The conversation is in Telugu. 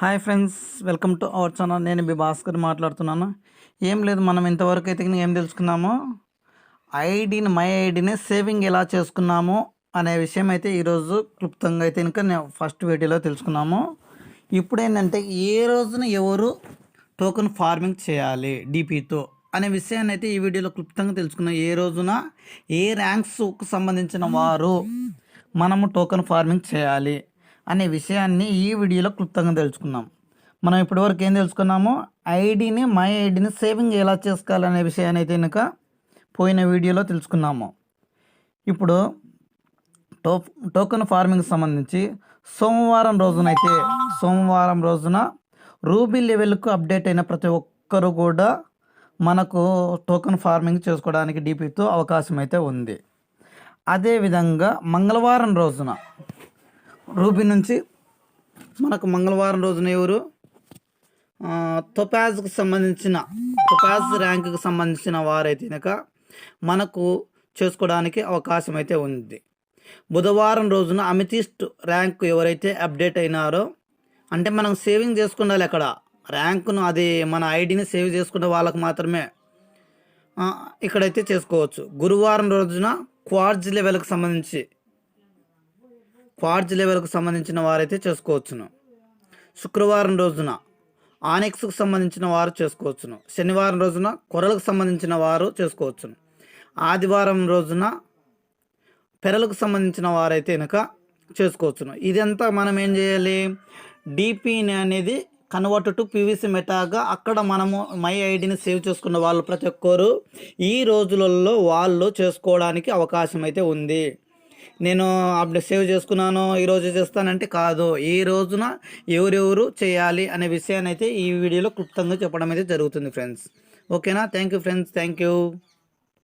Hi friends welcome to our channel. నేను బి భాస్కర్ మాట్లాడుతున్నాను. ఏం లేదు మనం ఇంతవరకు అయితే ఏం తెలుసుకున్నామో? ఐడిని మై ఐడిని సేవింగ్ ఎలా చేసుకున్నాము అనే విషయం అయితే ఈరోజు క్లుప్తంగా అయితే ఇంకా నేను ఫస్ట్ వీడియోలో తెలుసుకున్నాము. ఇప్పుడు ఏంటంటే ఏ రోజున ఎవరు టోకెన్ ఫార్మింగ్ చేయాలి డిపితో అనే విషయాన్ని అయితే ఈ వీడియోలో క్లుప్తంగా తెలుసుకున్నాం. ఏ రోజున ఏ ర్యాంక్స్కు సంబంధించిన వారు మనము టోకెన్ ఫార్మింగ్ చేయాలి అనే విషయాన్ని ఈ వీడియోలో క్లుప్తంగా తెలుసుకున్నాం మనం ఇప్పటివరకు ఏం తెలుసుకున్నాము ఐడిని మై ఐడిని సేవింగ్ ఎలా చేసుకోవాలనే విషయాన్ని అయితే కనుక పోయిన వీడియోలో తెలుసుకున్నాము. ఇప్పుడు టో టోకెన్ ఫార్మింగ్ సంబంధించి సోమవారం రోజునైతే సోమవారం రోజున రూబీ లెవెల్కు అప్డేట్ అయిన ప్రతి ఒక్కరు కూడా మనకు టోకెన్ ఫార్మింగ్ చేసుకోవడానికి డీపీతో అవకాశం అయితే ఉంది. అదేవిధంగా మంగళవారం రోజున రూబీ నుంచి మనకు మంగళవారం రోజున ఎవరు? తొపాజ్కి సంబంధించిన తొపాజ్ ర్యాంకుకి సంబంధించిన వారైతే కనుక మనకు చేసుకోవడానికి అవకాశం అయితే ఉంది. బుధవారం రోజున అమితిస్ట్ ర్యాంక్ ఎవరైతే అప్డేట్ అయినారో అంటే మనం సేవింగ్ చేసుకుండాలి అక్కడ ర్యాంకును అది మన ఐడిని సేవ్ చేసుకునే వాళ్ళకు మాత్రమే ఇక్కడైతే చేసుకోవచ్చు. గురువారం రోజున క్వార్జ్ లెవెల్కి సంబంధించి క్వార్జ్ లెవెల్కు సంబంధించిన వారైతే చేసుకోవచ్చును. శుక్రవారం రోజున ఆనెక్స్కు సంబంధించిన వారు చేసుకోవచ్చును. శనివారం రోజున కొరలకు సంబంధించిన వారు చేసుకోవచ్చును. ఆదివారం రోజున పెరలకు సంబంధించిన వారైతే కనుక చేసుకోవచ్చును. ఇదంతా మనం ఏం చేయాలి? డిపిని అనేది కన్వర్ట్ టు పీవీసీ మెటాగా అక్కడ మనము మై ఐడిని సేవ్ చేసుకున్న వాళ్ళు ప్రతి ఒక్కరు ఈ రోజులలో వాళ్ళు చేసుకోవడానికి అవకాశం అయితే ఉంది. నేను అప్పుడు సేవ్ చేసుకున్నాను ఈరోజు చేస్తానంటే కాదు. ఈ రోజున ఎవరెవరు చేయాలి అనే విషయాన్ని అయితే ఈ వీడియోలో క్లుప్తంగా చెప్పడం అయితే జరుగుతుంది ఫ్రెండ్స్ ఓకేనా thank you friends thank you